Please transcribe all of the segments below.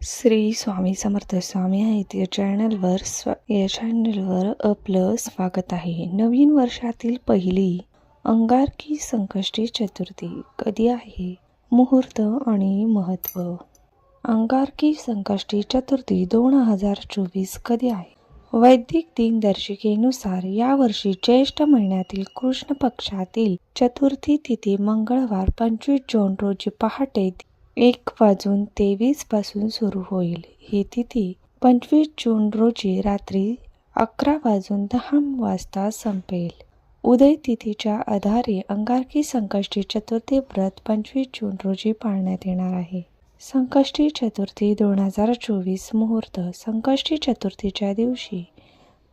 श्री स्वामी समर्थ स्वामी आहेत. या चॅनलवर स्व या चॅनलवर आपलं स्वागत आहे. नवीन वर्षातील पहिली अंगारकी संकष्टी चतुर्थी कधी आहे? मुहूर्त आणि महत्त्व अंगारकी संकष्टी चतुर्थी दोन हजार चोवीस कधी आहे? वैदिक दिनदर्शिकेनुसार यावर्षी ज्येष्ठ महिन्यातील कृष्ण पक्षातील चतुर्थी तिथी मंगळवार पंचवीस जून रोजी पहाटे एक वाजून तेवीसपासून सुरू होईल. ही तिथी पंचवीस जून रोजी रात्री अकरा वाजून दहा वाजता संपेल. उदय तिथीच्या आधारे अंगारकी संकष्टी चतुर्थी व्रत पंचवीस जून रोजी पाळण्यात येणार आहे. संकष्टी चतुर्थी दोन हजार चोवीस मुहूर्त संकष्टी चतुर्थीच्या दिवशी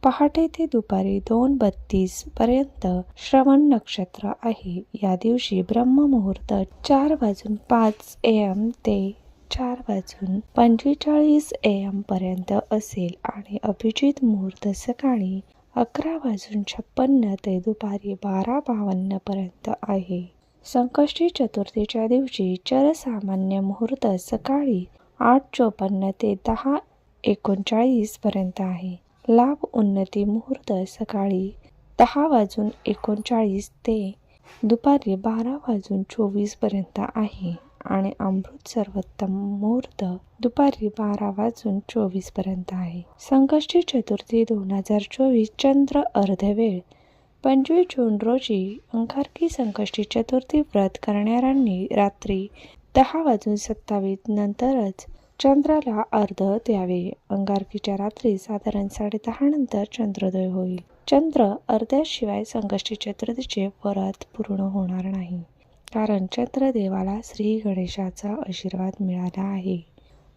पहाटे ते दुपारी दोन बत्तीस पर्यंत श्रवण नक्षत्र आहे. या दिवशी ब्रह्ममुहूर्त चार वाजून पाच एम ते चार वाजून पंचेचाळीस एम पर्यंत असेल आणि अभिजित मुहूर्त सकाळी अकरा वाजून छप्पन्न ते दुपारी बारा बावन्न पर्यंत आहे. संकष्टी चतुर्थीच्या दिवशी चरसामान्य मुहूर्त सकाळी आठ चोपन्न ते दहा एकोणचाळीस पर्यंत आहे. लाभ उन्नती मुहूर्त सकाळी दहा वाजून एकोणचाळीस ते दुपारी बारा वाजून चोवीसपर्यंत आहे आणि अमृत सर्वोत्तम मुहूर्त दुपारी बारा वाजून चोवीसपर्यंत आहे. संकष्टी चतुर्थी दोन हजार चोवीस चंद्र अर्धवेळ पंचवीस जून रोजी अंगारकी संकष्टी चतुर्थी व्रत करणाऱ्यांनी रात्री दहा वाजून सत्तावीस नंतरच चंद्राला अर्ध द्यावे. अंगारकीच्या रात्री साधारण साडेदहा नंतर चंद्रोदय होईल. चंद्र अर्ध्याशिवाय संकष्टी चतुर्थीचे व्रत पूर्ण होणार नाही. कारण चंद्रदेवाला श्री गणेशाचा आशीर्वाद मिळाला आहे.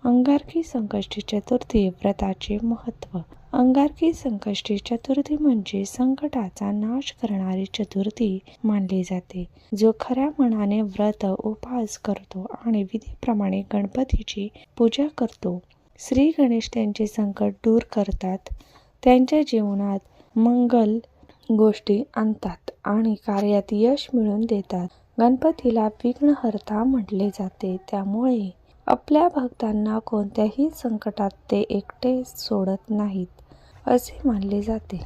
अंगारकी संकष्टी चतुर्थी व्रताचे महत्त्व अंगारकी संकष्टी चतुर्थी म्हणजे संकटाचा नाश करणारी चतुर्थी मानली जाते. जो खऱ्या मनाने व्रत उपास करतो आणि विधीप्रमाणे गणपतीची पूजा करतो. श्री गणेश त्यांचे संकट दूर करतात. त्यांच्या जीवनात मंगल गोष्टी आणतात आणि कार्यात यश मिळवून देतात. गणपतीला विघ्नहर्ता म्हटले जाते. त्यामुळे आपल्या भक्तांना कोणत्याही संकटात ते एकटे सोडत नाहीत असे मानले जाते.